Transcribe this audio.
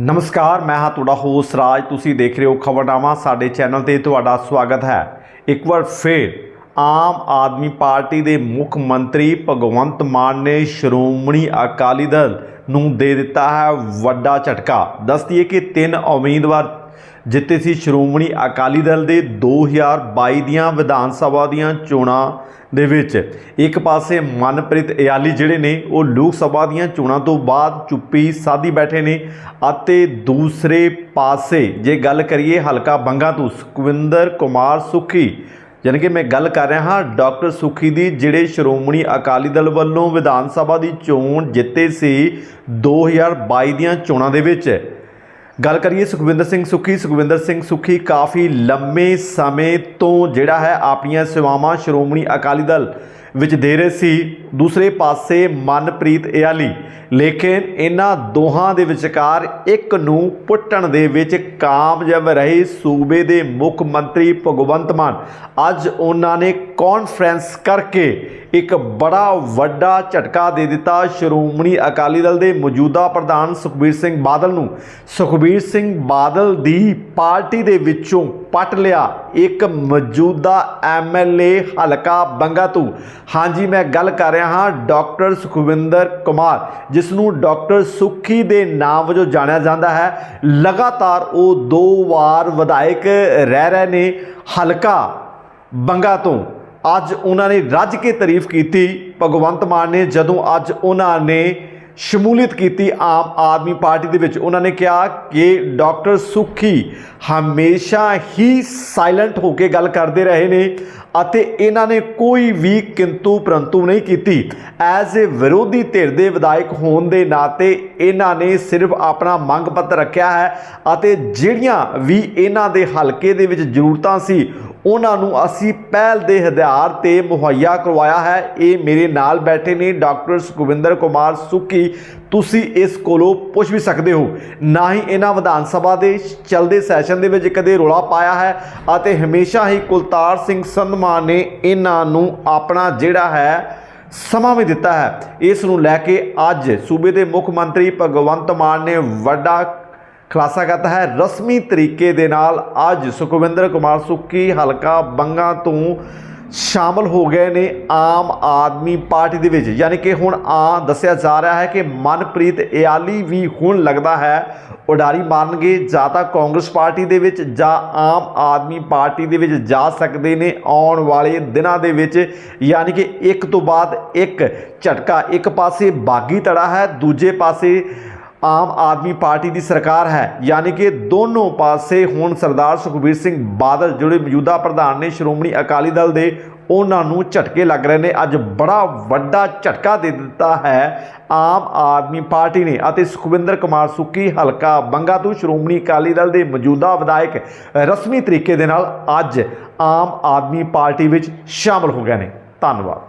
ਨਮਸਕਾਰ, ਮੈਂ ਹਾਂ ਤੁਹਾਡਾ ਹੋਸਟ ਰਾਜ। ਤੁਸੀਂ ਦੇਖ ਰਹੇ ਹੋ ਖਬਰਨਾਮਾ, ਸਾਡੇ ਚੈਨਲ ਤੇ ਤੁਹਾਡਾ ਸਵਾਗਤ ਹੈ। ਇੱਕ ਵਾਰ ਫੇਰ ਆਮ ਆਦਮੀ ਪਾਰਟੀ ਦੇ ਮੁੱਖ ਮੰਤਰੀ ਭਗਵੰਤ ਮਾਨ ਨੇ ਸ਼੍ਰੋਮਣੀ ਅਕਾਲੀ ਦਲ ਨੂੰ ਦੇ ਦਿੱਤਾ ਹੈ ਵੱਡਾ ਝਟਕਾ। ਦੱਸਦੀ ਹੈ ਕਿ ਤਿੰਨ ਉਮੀਦਵਾਰ ਜਿੱਤੇ ਸੀ ਸ਼੍ਰੋਮਣੀ ਅਕਾਲੀ ਦਲ ਦੇ 2022 ਦੀਆਂ ਵਿਧਾਨ ਸਭਾ ਦੀਆਂ ਚੋਣਾਂ ਦੇ ਵਿੱਚ। ਇੱਕ ਪਾਸੇ ਮਨਪ੍ਰੀਤ ਇਆਲੀ ਜਿਹੜੇ ਨੇ, ਉਹ ਲੋਕ ਸਭਾ ਦੀਆਂ ਚੋਣਾਂ ਤੋਂ ਬਾਅਦ ਚੁੱਪੀ ਸਾਧੀ ਬੈਠੇ ਨੇ ਅਤੇ ਦੂਸਰੇ ਪਾਸੇ ਜੇ ਗੱਲ ਕਰੀਏ ਹਲਕਾ ਬੰਗਾ ਤੋਂ ਸੁਖਵਿੰਦਰ ਕੁਮਾਰ ਸੁਖੀ, ਯਾਨੀ ਕਿ ਮੈਂ ਗੱਲ ਕਰ ਰਿਹਾ ਹਾਂ ਡਾਕਟਰ ਸੁਖੀ ਦੀ, ਜਿਹੜੇ ਸ਼੍ਰੋਮਣੀ ਅਕਾਲੀ ਦਲ ਵੱਲੋਂ ਵਿਧਾਨ ਸਭਾ ਦੀ ਚੋਣ ਜਿੱਤੇ ਸੀ 2022 ਦੀਆਂ ਚੋਣਾਂ ਦੇ ਵਿੱਚ। ਗੱਲ ਕਰੀਏ ਸੁਖਵਿੰਦਰ ਸਿੰਘ ਸੁਖੀ। ਸੁਖਵਿੰਦਰ ਸਿੰਘ ਸੁਖੀ ਕਾਫੀ ਲੰਮੇ ਸਮੇਂ ਤੋਂ ਜਿਹੜਾ ਹੈ ਆਪਣੀਆਂ ਸੇਵਾਵਾਂ, ਸ਼੍ਰੋਮਣੀ ਅਕਾਲੀ ਦਲ ਵਿੱਚ ਦੇ ਰਹੇ ਸੀ। ਦੂਸਰੇ ਪਾਸੇ ਮਨਪ੍ਰੀਤ ਇਆਲੀ। ਲੇਕਿਨ ਇਹਨਾਂ ਦੋਹਾਂ ਦੇ ਵਿਚਕਾਰ ਇੱਕ ਨੂੰ ਪੁੱਟਣ ਦੇ ਵਿੱਚ ਕਾਮਯਾਬ ਰਹੇ ਸੂਬੇ ਦੇ ਮੁੱਖ ਮੰਤਰੀ ਭਗਵੰਤ ਮਾਨ। ਅੱਜ ਉਹਨਾਂ ਨੇ ਕਾਨਫਰੰਸ ਕਰਕੇ ਇੱਕ ਬੜਾ ਵੱਡਾ ਝਟਕਾ ਦੇ ਦਿੱਤਾ। ਸ਼੍ਰੋਮਣੀ ਅਕਾਲੀ ਦਲ ਦੇ ਮੌਜੂਦਾ ਪ੍ਰਧਾਨ ਸੁਖਬੀਰ ਸਿੰਘ ਬਾਦਲ ਨੂੰ। ਸੁਖਬੀਰ ਸਿੰਘ ਬਾਦਲ ਦੀ ਪਾਰਟੀ ਦੇ ਵਿੱਚੋਂ ਪੱਟ ਲਿਆ ਇੱਕ ਮੌਜੂਦਾ ਐਮਐਲਏ ਹਲਕਾ ਬੰਗਾ ਤੋਂ ਹਾਂਜੀ, ਮੈਂ ਗੱਲ ਕਰ ਰਿਹਾ ਹਾਂ ਡਾਕਟਰ ਸੁਖਵਿੰਦਰ ਕੁਮਾਰ ਜਿਸ ਨੂੰ ਡਾਕਟਰ ਸੁਖੀ ਦੇ ਨਾਮ ਵਜੋਂ ਜਾਣਿਆ ਜਾਂਦਾ ਹੈ। ਲਗਾਤਾਰ ਉਹ ਦੋ ਵਾਰ ਵਿਧਾਇਕ ਰਹਿ ਰਹੇ ਨੇ ਹਲਕਾ ਬੰਗਾ ਤੋਂ। ਅੱਜ ਉਹਨਾਂ ਨੇ ਰੱਜ ਕੇ ਤਾਰੀਫ ਕੀਤੀ। ਭਗਵੰਤ ਮਾਨ ਨੇ ਜਦੋਂ ਅੱਜ ਉਹਨਾਂ ਨੇ ਸ਼ਮੂਲੀਅਤ ਕੀਤੀ ਆਮ ਆਦਮੀ ਪਾਰਟੀ ਦੇ ਵਿੱਚ। ਉਹਨਾਂ ਨੇ ਕਿਹਾ ਕਿ ਡਾਕਟਰ ਸੁਖੀ ਹਮੇਸ਼ਾ ਹੀ ਸਾਇਲੈਂਟ ਹੋ ਕੇ ਗੱਲ ਕਰਦੇ ਰਹੇ ਨੇ ਅਤੇ ਇਹਨਾਂ ਨੇ ਕੋਈ ਵੀ ਕਿੰਤੂ ਪਰੰਤੂ ਨਹੀਂ ਕੀਤੀ। ਐਜ਼ ਅ ਵਿਰੋਧੀ ਧਿਰ ਦੇ ਵਿਧਾਇਕ ਹੋਣ ਦੇ ਨਾਤੇ ਇਹਨਾਂ ਨੇ ਸਿਰਫ ਆਪਣਾ ਮੰਗ ਪੱਤਰ ਰੱਖਿਆ ਹੈ ਅਤੇ ਜਿਹੜੀਆਂ ਵੀ ਇਹਨਾਂ ਦੇ ਹਲਕੇ ਦੇ ਵਿੱਚ ਜ਼ਰੂਰਤਾਂ ਸੀ ਉਹਨਾਂ ਨੂੰ ਅਸੀਂ ਪਹਿਲ ਦੇ ਆਧਾਰ ਤੇ ਮੁਹੱਈਆ ਕਰਵਾਇਆ ਹੈ। ਇਹ ਮੇਰੇ ਨਾਲ ਬੈਠੇ ਨੇ ਡਾਕਟਰ ਸੁਖਵਿੰਦਰ ਕੁਮਾਰ ਸੁੱਕੀ ਤੁਸੀਂ ਇਸ ਕੋਲੋਂ ਪੁੱਛ ਵੀ ਸਕਦੇ ਹੋ। ਨਾ ਹੀ ਇਹਨਾਂ ਵਿਧਾਨ ਸਭਾ ਦੇ ਚੱਲਦੇ ਸੈਸ਼ਨ ਦੇ ਵਿੱਚ ਕਦੇ ਰੋਲਾ ਪਾਇਆ ਹੈ ਅਤੇ ਹਮੇਸ਼ਾ ਹੀ ਕੁਲਤਾਰ ਸਿੰਘ ਸੰਧਮਾ ਨੇ ਇਹਨਾਂ ਨੂੰ ਆਪਣਾ ਜਿਹੜਾ ਹੈ, ਸਮਾਂ ਵੀ ਦਿੱਤਾ ਹੈ। ਇਸ ਨੂੰ ਲੈ ਕੇ ਅੱਜ ਸੂਬੇ ਦੇ ਮੁੱਖ ਮੰਤਰੀ ਭਗਵੰਤ ਮਾਨ ਨੇ ਵੱਡਾ ਖੁਲਾਸਾ ਕਰਤਾ ਹੈ। ਰਸਮੀ ਤਰੀਕੇ ਦੇ ਨਾਲ ਅੱਜ ਸੁਖਵਿੰਦਰ ਕੁਮਾਰ ਸੁੱਕੀ ਹਲਕਾ ਬੰਗਾ ਤੋਂ ਸ਼ਾਮਲ ਹੋ ਗਏ ਨੇ ਆਮ ਆਦਮੀ ਪਾਰਟੀ ਦੇ ਵਿੱਚ। ਯਾਨੀ ਕਿ ਹੁਣ ਆ ਦੱਸਿਆ ਜਾ ਰਿਹਾ ਹੈ ਕਿ ਮਨਪ੍ਰੀਤ ਇਆਲੀ ਵੀ ਹੁਣ ਲੱਗਦਾ ਹੈ ਉਡਾਰੀ ਮਾਰਨਗੇ ਜਾਂ ਤਾਂ ਕਾਂਗਰਸ ਪਾਰਟੀ ਦੇ ਵਿੱਚ ਜਾਂ ਆਮ ਆਦਮੀ ਪਾਰਟੀ ਦੇ ਵਿੱਚ ਜਾ ਸਕਦੇ ਨੇ ਆਉਣ ਵਾਲੇ ਦਿਨਾਂ ਦੇ ਵਿੱਚ। ਯਾਨੀ ਕਿ ਇੱਕ ਤੋਂ ਬਾਅਦ ਇੱਕ ਝਟਕਾ। ਇੱਕ ਪਾਸੇ ਬਾਗੀ ਧੜਾ ਹੈ, ਦੂਜੇ ਪਾਸੇ ਆਮ ਆਦਮੀ ਪਾਰਟੀ ਦੀ ਸਰਕਾਰ ਹੈ, ਯਾਨੀ ਕਿ ਦੋਨੋਂ ਪਾਸੇ ਹੁਣ ਸਰਦਾਰ ਸੁਖਬੀਰ ਸਿੰਘ ਬਾਦਲ ਜਿਹੜੇ ਮੌਜੂਦਾ ਪ੍ਰਧਾਨ ਨੇ, ਸ਼੍ਰੋਮਣੀ ਅਕਾਲੀ ਦਲ ਦੇ, ਉਹਨਾਂ ਨੂੰ ਝਟਕੇ ਲੱਗ ਰਹੇ ਨੇ। ਅੱਜ ਬੜਾ ਵੱਡਾ ਝਟਕਾ ਦੇ ਦਿੱਤਾ ਹੈ ਆਮ ਆਦਮੀ ਪਾਰਟੀ ਨੇ ਅਤੇ ਸੁਖਵਿੰਦਰ ਕੁਮਾਰ ਸੁੱਕੀ ਹਲਕਾ ਬੰਗਾ ਤੋਂ ਸ਼੍ਰੋਮਣੀ ਅਕਾਲੀ ਦਲ ਦੇ ਮੌਜੂਦਾ ਵਿਧਾਇਕ ਰਸਮੀ ਤਰੀਕੇ ਦੇ ਨਾਲ ਅੱਜ ਆਮ ਆਦਮੀ ਪਾਰਟੀ ਵਿੱਚ ਸ਼ਾਮਲ ਹੋ ਗਏ ਨੇ। ਧੰਨਵਾਦ।